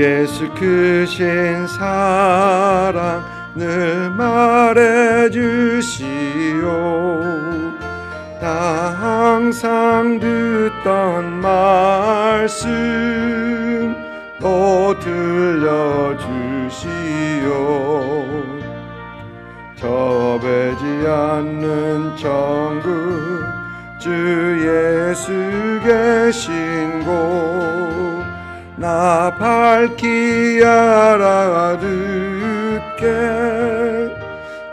예수 크신 사랑 늘 말해 주시오. 나 항상 듣던 말씀 또 들려 주시오. 저배지 않는 천국 주 예수 계신 곳 나 밝히 알아듣게.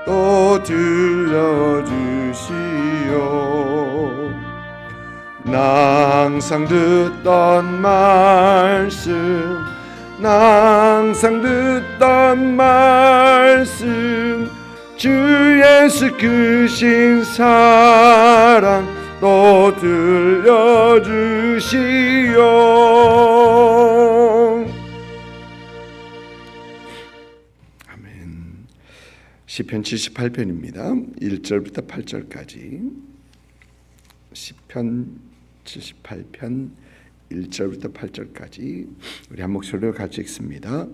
또 들려주시오. 나 항상 듣던 말씀 나 항상 듣던 말씀. 주 예수 크신 사랑 또 들려주시오 시편 78편입니다 1절부터 8절까지 시편 78편 1절부터 8절까지 우리 한 목소리로 같이 읽습니다.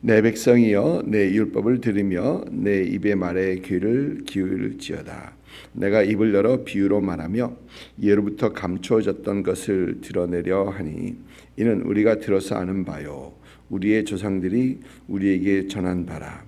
내 백성이여 내 율법을 들으며 내 입의 말에 귀를 기울지어다. 내가 입을 열어 비유로 말하며 예로부터 감추어졌던 것을 드러내려 하니 이는 우리가 들어서 아는 바요 우리의 조상들이 우리에게 전한 바라.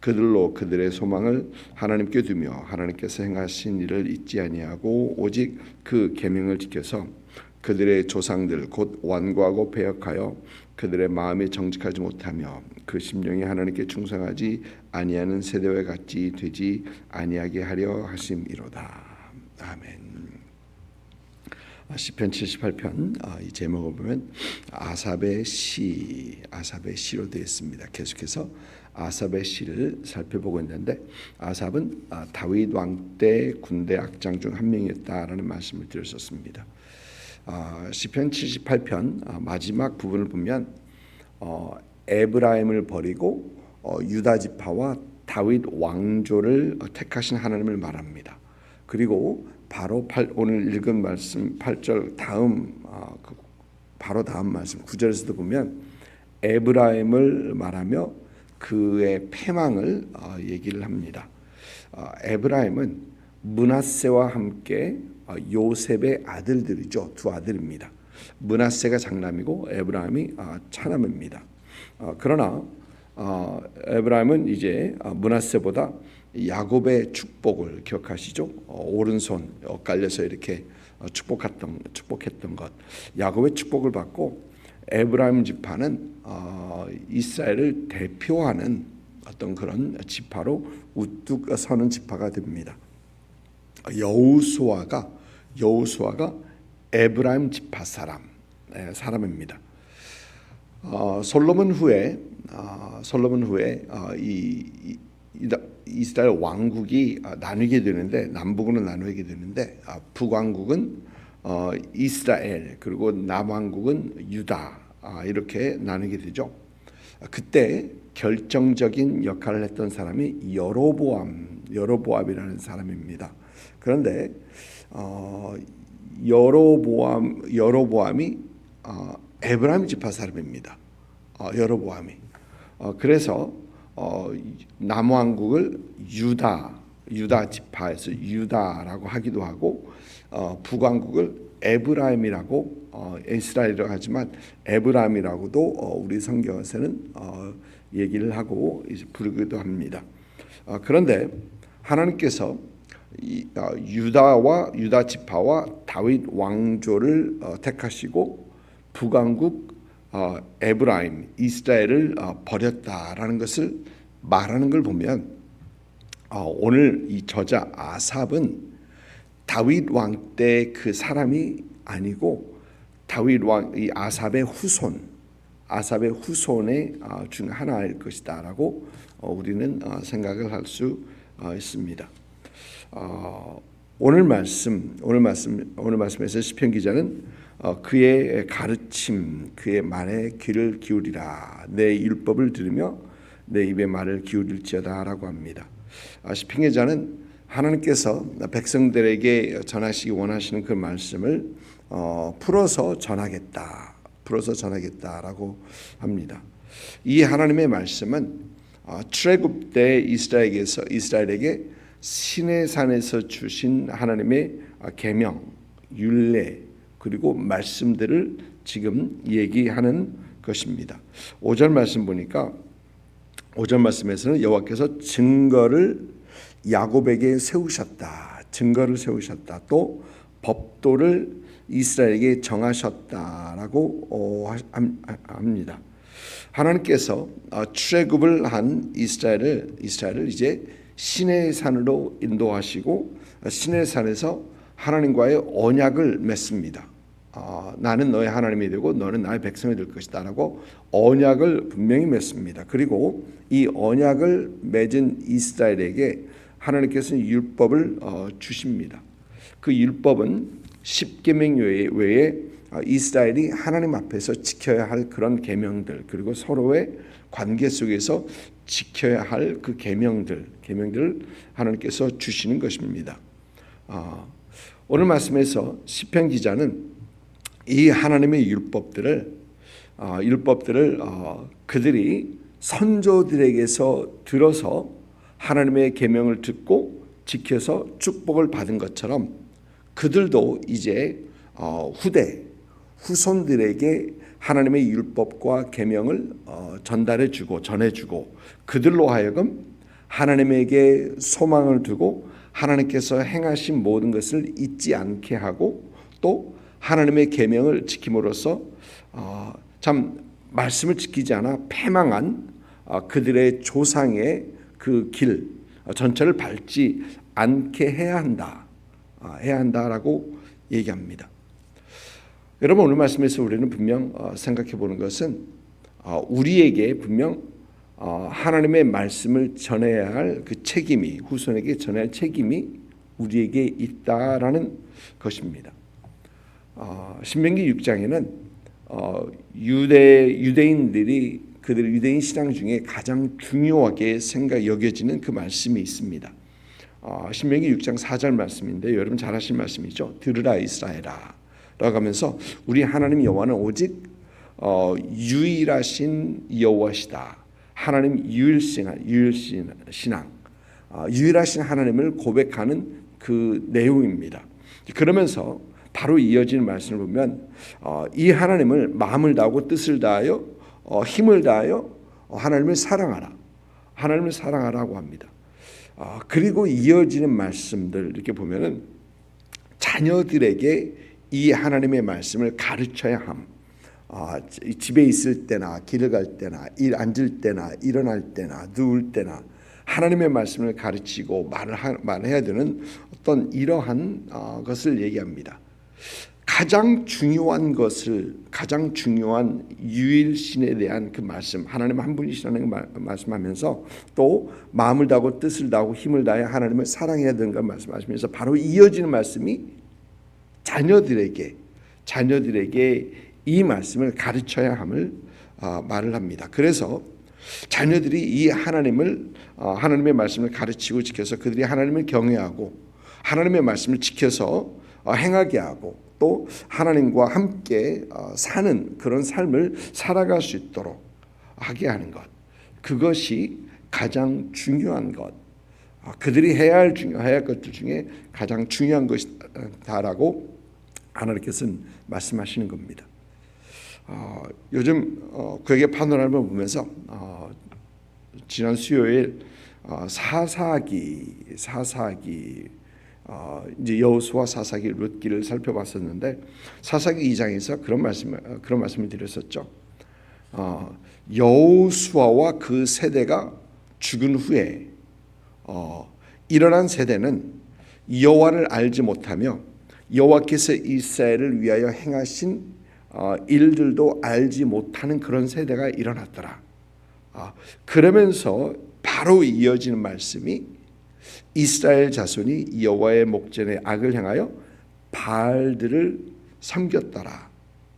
그들로 그들의 소망을 하나님께 두며 하나님께서 행하신 일을 잊지 아니하고 오직 그 계명을 지켜서 그들의 조상들 곧 완고하고 배역하여 그들의 마음이 정직하지 못하며 그 심령이 하나님께 충성하지 아니하는 세대와 같이 되지 아니하게 하려 하심이로다. 아멘. 아, 시편 78편 아, 이 제목을 보면 아삽의 시, 아삽의 시로 되어 있습니다. 계속해서 아삽의 시를 살펴보고 있는데 아삽은 아, 다윗 왕 때 군대 악장 중 한 명이었다라는 말씀을 드렸었습니다. 시편 78편 마지막 부분을 보면 어, 에브라임을 버리고 어, 유다 지파와 다윗 왕조를 어, 택하신 하나님을 말합니다. 그리고 바로 8, 오늘 읽은 말씀 8절 다음 그 바로 다음 말씀 9절에서도 보면 에브라임을 말하며 그의 패망을 얘기를 합니다. 에브라임은 문하세와 함께 요셉의 아들들이죠. 두 아들입니다. 문하세가 장남이고 에브라임이 차남입니다. 그러나 에브라임은 이제 문하세보다 야곱의 축복을 기억하시죠? 어, 오른손 엇갈려서 이렇게 축복했던 축복했던 것. 야곱의 축복을 받고 에브라임 지파는 이스라엘을 대표하는 어떤 그런 지파로 우뚝 서는 지파가 됩니다. 여우수아가 여우수아가 에브라임 지파 사람 네, 사람입니다. 어, 솔로몬 후에 어, 솔로몬 후에 어, 이, 이, 이스라엘 왕국이 어, 나누게 되는데 남북으로 나누게 되는데 어, 북왕국은 어, 이스라엘 그리고 남왕국은 유다 아, 이렇게 나누게 되죠. 그때 결정적인 역할을 했던 사람이 여로보암 여로보암이라는 사람입니다. 그런데 어, 여로보암 여로보암이 어, 에브라임 지파 사람입니다. 어, 여로보암이 어, 그래서 어, 남왕국을 유다 유다 지파에서 유다라고 하기도 하고 어, 북왕국을 에브라임이라고 어, 이스라엘이라고 하지만 에브라임이라고도 어, 우리 성경에서는 어, 얘기를 하고 이제 부르기도 합니다. 어, 그런데 하나님께서 이, 어, 유다와 유다 지파와 다윗 왕조를 어, 택하시고 북왕국 어, 에브라임 이스라엘을 어, 버렸다라는 것을 말하는 걸 보면 어, 오늘 이 저자 아삽은 다윗 왕 때 그 사람이 아니고 다윗 왕 이 아삽의 후손 아삽의 후손의 어, 중 하나일 것이다라고 어, 우리는 어, 생각을 할 수 있습니다. 어, 오늘 말씀 오늘 말씀 오늘 말씀에서 시편 기자는 어, 그의 가르침 그의 말에 귀를 기울이라 내 율법을 들으며 내 입의 말을 기울일지어다라고 합니다. 아, 시편 기자는 하나님께서 백성들에게 전하시기 원하시는 그 말씀을 어, 풀어서 전하겠다 풀어서 전하겠다라고 합니다. 이 하나님의 말씀은 어, 출애굽 때 이스라엘에게서 이스라엘에게 신의 산에서 주신 하나님의 계명, 율례 그리고 말씀들을 지금 얘기하는 것입니다. 5절 말씀 보니까 5절 말씀에서는 여호와께서 증거를 야곱에게 세우셨다. 증거를 세우셨다. 또 법도를 이스라엘에게 정하셨다라고 어, 합니다. 하나님께서 어, 출애굽을 한 이스라엘을 이스라엘을 이제 신의 산으로 인도하시고 신의 산에서 하나님과의 언약을 맺습니다. 어, 나는 너의 하나님이 되고 너는 나의 백성이 될 것이다라고 언약을 분명히 맺습니다. 그리고 이 언약을 맺은 이스라엘에게 하나님께서는 율법을 어, 주십니다. 그 율법은 십계명 외에, 외에 어, 이스라엘이 하나님 앞에서 지켜야 할 그런 계명들 그리고 서로의 관계 속에서 지켜야 할 그 계명들 계명들을 하나님께서 주시는 것입니다. 어, 오늘 말씀에서 시편 기자는 이 하나님의 율법들을 어, 율법들을 어, 그들이 선조들에게서 들어서 하나님의 계명을 듣고 지켜서 축복을 받은 것처럼 그들도 이제 어, 후대 후손들에게 하나님의 율법과 계명을 어, 전달해 주고 전해 주고 그들로 하여금 하나님에게 소망을 두고 하나님께서 행하신 모든 것을 잊지 않게 하고 또 하나님의 계명을 지킴으로써 어, 참 말씀을 지키지 않아 패망한 어, 그들의 조상의 그 길 전체를 밟지 않게 해야 한다. 해야 한다라고 얘기합니다. 여러분 오늘 말씀에서 우리는 분명 생각해 보는 것은 우리에게 분명 어, 하나님의 말씀을 전해야 할 그 책임이 후손에게 전해야 할 책임이 우리에게 있다라는 것입니다. 어, 신명기 6장에는 어, 유대 유대인들이 그들 유대인 신앙 중에 가장 중요하게 생각 여겨지는 그 말씀이 있습니다. 어, 신명기 6장 4절 말씀인데 여러분 잘 아실 말씀이죠. 들으라 이스라엘아 라고 하면서 우리 하나님 여호와는 오직 어, 유일하신 여호와시다. 하나님 유일신앙, 유일신앙, 아, 유일하신 하나님을 고백하는 그 내용입니다. 그러면서 바로 이어지는 말씀을 보면 어, 이 하나님을 마음을 다하고 뜻을 다하여 어, 힘을 다하여 하나님을 사랑하라. 하나님을 사랑하라고 합니다. 어, 그리고 이어지는 말씀들 이렇게 보면은 자녀들에게 이 하나님의 말씀을 가르쳐야 함. 아, 집에 있을 때나 길을 갈 때나 일 앉을 때나 일어날 때나 누울 때나 하나님의 말씀을 가르치고 말을 하, 말해야 되는 어떤 이러한 어, 것을 얘기합니다. 가장 중요한 것을 가장 중요한 유일신에 대한 그 말씀 하나님 한 분이시라는 걸 말씀하면서 또 마음을 다하고 뜻을 다하고 힘을 다해 하나님을 사랑해야 걸 말씀하시면서 바로 이어지는 말씀이 자녀들에게 자녀들에게 이 말씀을 가르쳐야 함을 어, 말을 합니다. 그래서 자녀들이 이 하나님을 어, 하나님의 말씀을 가르치고 지켜서 그들이 하나님을 경외하고 하나님의 말씀을 지켜서 어, 행하게 하고 또 하나님과 함께 사는 그런 삶을 살아갈 수 있도록 하게 하는 것 그것이 가장 중요한 것 그들이 해야 할 중요해야 할 것들 중에 가장 중요한 것이다라고 하나님께서는 말씀하시는 겁니다. 어, 요즘 어, 그에게 파노라마를 보면서 어, 지난 수요일 어, 사사기 사사기 어, 이제 여호수아 사사기 룻기를 살펴봤었는데 사사기 2장에서 그런 말씀 어, 그런 말씀을 드렸었죠. 어, 여호수아와 그 세대가 죽은 후에 어, 일어난 세대는 여호와를 알지 못하며 여호와께서 이스라엘을 위하여 행하신 어, 일들도 알지 못하는 그런 세대가 일어났더라. 아, 그러면서 바로 이어지는 말씀이 이스라엘 자손이 여호와의 목전에 악을 향하여 바알들을 섬겼더라.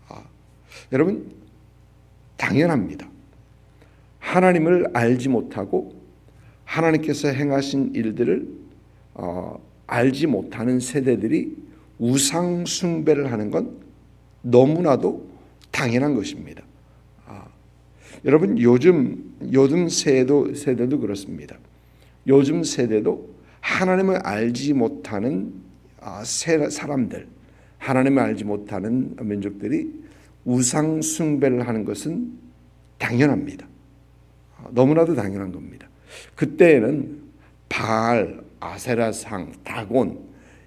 아, 여러분 당연합니다. 하나님을 알지 못하고 하나님께서 행하신 일들을 어, 알지 못하는 세대들이 우상 숭배를 하는 건 너무나도 당연한 것입니다. 아, 여러분 요즘 요즘 세대도 세대도 그렇습니다. 요즘 세대도 하나님을 알지 못하는 아, 세- 사람들, 하나님을 알지 못하는 민족들이 우상 숭배를 하는 것은 당연합니다. 아, 너무나도 당연한 겁니다. 그때에는 바알, 아세라상, 다곤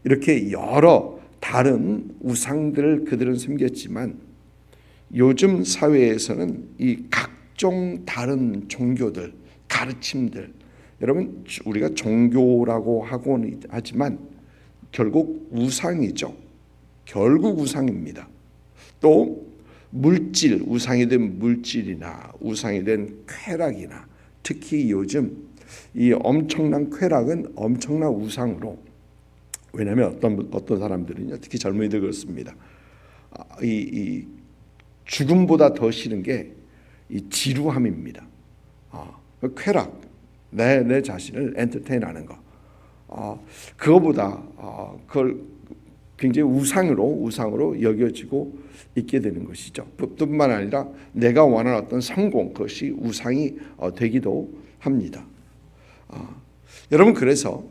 이렇게 여러 다른 우상들을 그들은 섬겼지만 요즘 사회에서는 이 각종 다른 종교들, 가르침들 여러분 우리가 종교라고 하고는 하지만 결국 우상이죠. 결국 우상입니다. 또 물질, 우상이 된 물질이나 우상이 된 쾌락이나 특히 요즘 이 엄청난 쾌락은 엄청난 우상으로 왜냐하면 어떤 어떤 사람들은요 특히 젊은이들 그렇습니다. 아, 이, 이 죽음보다 더 싫은 게 이 지루함입니다. 아, 그 쾌락, 내 내 자신을 엔터테인하는 거. 아, 그거보다 아, 그걸 굉장히 우상으로 우상으로 여겨지고 있게 되는 것이죠. 뿐만 아니라 내가 원하는 어떤 성공 그것이 우상이 어, 되기도 합니다. 아, 여러분 그래서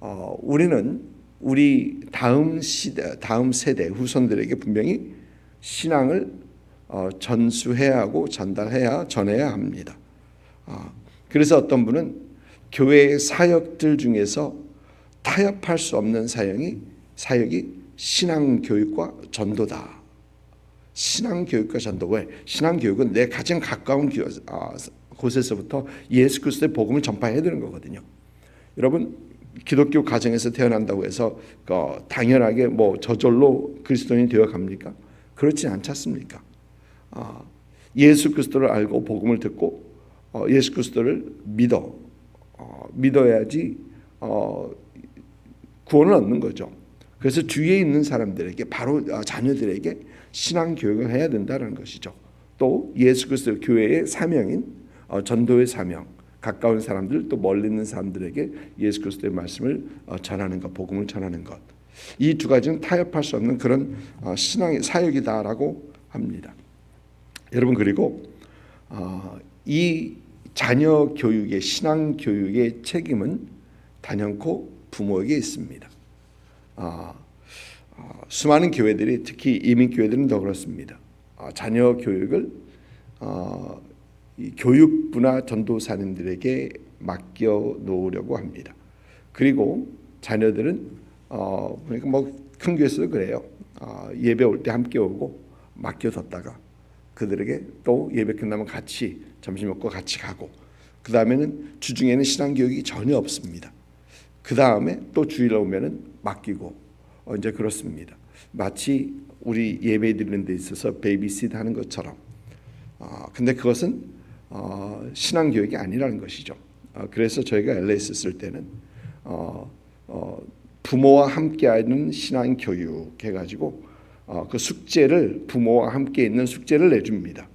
어, 우리는 우리 다음 시대 다음 세대 후손들에게 분명히 신앙을 어, 전수해야 하고 전달해야 전해야 합니다. 아, 그래서 어떤 분은 교회의 사역들 중에서 타협할 수 없는 사역이 사역이 신앙 교육과 전도다. 신앙 교육과 전도 왜? 신앙 교육은 내 가장 가까운 교, 아, 곳에서부터 예수 그리스도의 복음을 전파해야 되는 거거든요. 여러분 기독교 가정에서 태어난다고 해서 어, 당연하게 뭐 저절로 그리스도인이 되어 갑니까? 그렇지 않지 않습니까? 아, 예수 그리스도를 알고 복음을 듣고 어, 예수 그리스도를 믿어 어, 믿어야지 어, 구원을 얻는 거죠. 그래서 주위에 있는 사람들에게 바로 어, 자녀들에게 신앙 교육을 해야 된다는 것이죠. 또 예수 그리스도 교회의 사명인 어, 전도의 사명, 가까운 사람들 또 멀리 있는 사람들에게 예수 그리스도의 말씀을 어, 전하는 것, 복음을 전하는 것. 이 두 가지는 타협할 수 없는 그런 어, 신앙의 사역이다라고 합니다. 여러분 그리고 어, 이 자녀 교육의 신앙 교육의 책임은 단연코 부모에게 있습니다. 아, 어, 수많은 교회들이 특히 이민 교회들은 더 그렇습니다. 아, 자녀 교육을 어, 이 교육부나 전도사님들에게 맡겨 놓으려고 합니다. 그리고 자녀들은 어, 그러니까 뭐 큰 교회에서도 그래요. 어, 예배 올 때 함께 오고 맡겨뒀다가 그들에게 또 예배 끝나면 같이 점심 먹고 같이 가고 그 다음에는 주중에는 신앙 교육이 전혀 없습니다. 그 다음에 또 주일 오면은 맡기고 어, 이제 그렇습니다. 마치 우리 예배 드리는 데 있어서 베이비시트 하는 것처럼. 어, 근데 그것은 어, 신앙 교육이 아니라는 것이죠. 어, 그래서 저희가 쓸 때는 어, 어, 부모와 함께하는 신앙 교육 해가지고 어, 그 숙제를 부모와 함께 있는 숙제를 내줍니다.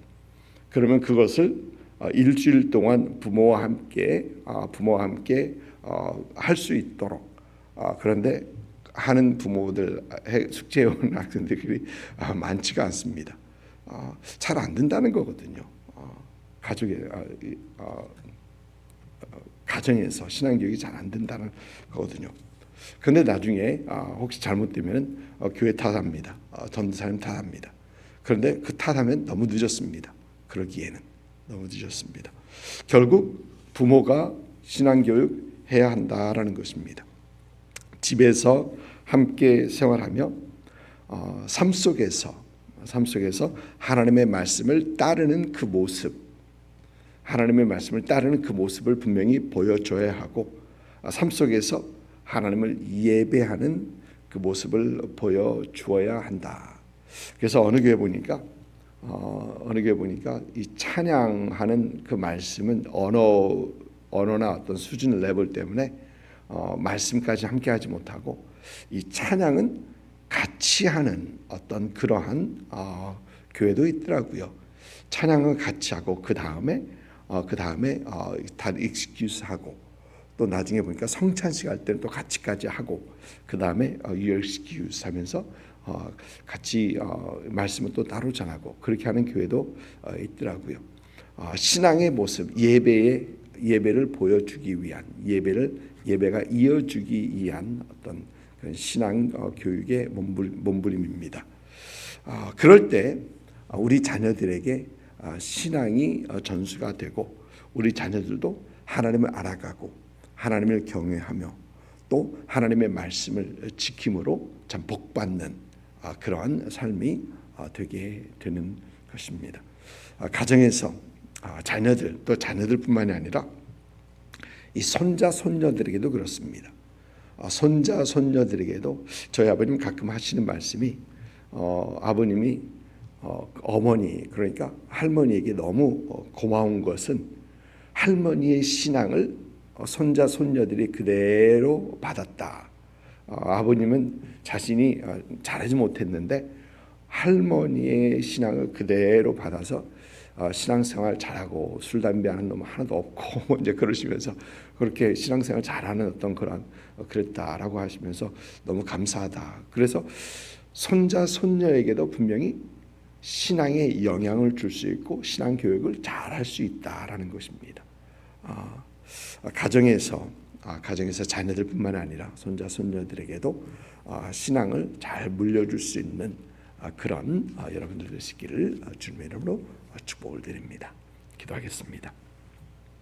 그러면 그것을 어, 일주일 동안 부모와 함께 아, 부모와 함께 어, 할수 있도록 아, 그런데 하는 부모들 해- 숙제해 오는 학생들이 아, 많지가 않습니다. 아, 잘안 된다는 거거든요. 아, 가족의 어, 가정에서 신앙 교육이 잘 안 된다는 거거든요. 근데 나중에 아, 혹시 잘못되면 어, 교회 탓합니다. 어, 전도사님 탓합니다. 그런데 그 탓하면 너무 늦었습니다. 그러기에는 늦었습니다. 결국 부모가 신앙 교육 해야 한다라는 것입니다. 집에서 함께 생활하며 어, 삶 속에서 삶 속에서 하나님의 말씀을 따르는 그 모습, 하나님의 말씀을 따르는 그 모습을 분명히 보여줘야 하고 아, 삶 속에서 하나님을 예배하는 그 모습을 보여주어야 한다. 그래서 어느 교회 보니까 어, 어느 교회 보니까 이 찬양하는 그 말씀은 언어 언어나 어떤 수준을 레벨 때문에 어, 말씀까지 함께 하지 못하고 이 찬양은 같이 하는 어떤 그러한 어, 교회도 있더라고요. 찬양은 같이 하고 그 다음에 어, 그 다음에 어, 다 익스큐스 하고 또 나중에 보니까 성찬식 할 때는 또 같이까지 하고 그 다음에 어, excuse 하면서 어, 같이 어, 말씀을 또 따로 전하고 그렇게 하는 교회도 어, 있더라고요. 어, 신앙의 모습 예배의 예배를 보여주기 위한 예배를 예배가 이어주기 위한 어떤 신앙 어, 교육의 몸부림, 몸부림입니다. 어, 그럴 때 어, 우리 자녀들에게 어, 신앙이 어, 전수가 되고 우리 자녀들도 하나님을 알아가고 하나님을 경외하며 또 하나님의 말씀을 지킴으로 참 복받는 아, 그러한 삶이 아, 되게 되는 것입니다. 아, 가정에서 아, 자녀들 또 자녀들뿐만이 아니라 이 손자 손녀들에게도 그렇습니다. 아, 손자 손녀들에게도 저희 아버님 가끔 하시는 말씀이 어, 아버님이 어, 어머니 그러니까 할머니에게 너무 어, 고마운 것은 할머니의 신앙을 어, 손자 손녀들이 그대로 받았다. 어, 아버님은 자신이 어, 잘하지 못했는데 할머니의 신앙을 그대로 받아서 어, 신앙생활 잘하고 술 담배 하는 놈 하나도 없고 뭐 이제 그러시면서 그렇게 신앙생활 잘하는 어떤 그런 어, 그랬다라고 하시면서 너무 감사하다. 그래서 손자 손녀에게도 분명히 신앙에 영향을 줄 수 있고 신앙 교육을 잘할 수 있다라는 것입니다. 아, 가정에서 아, 가정에서 자녀들뿐만 아니라 손자 손녀들에게도 아, 신앙을 잘 물려줄 수 있는 아, 그런 아, 여러분들 되시기를 아, 주님의 이름으로 축복을 드립니다. 기도하겠습니다.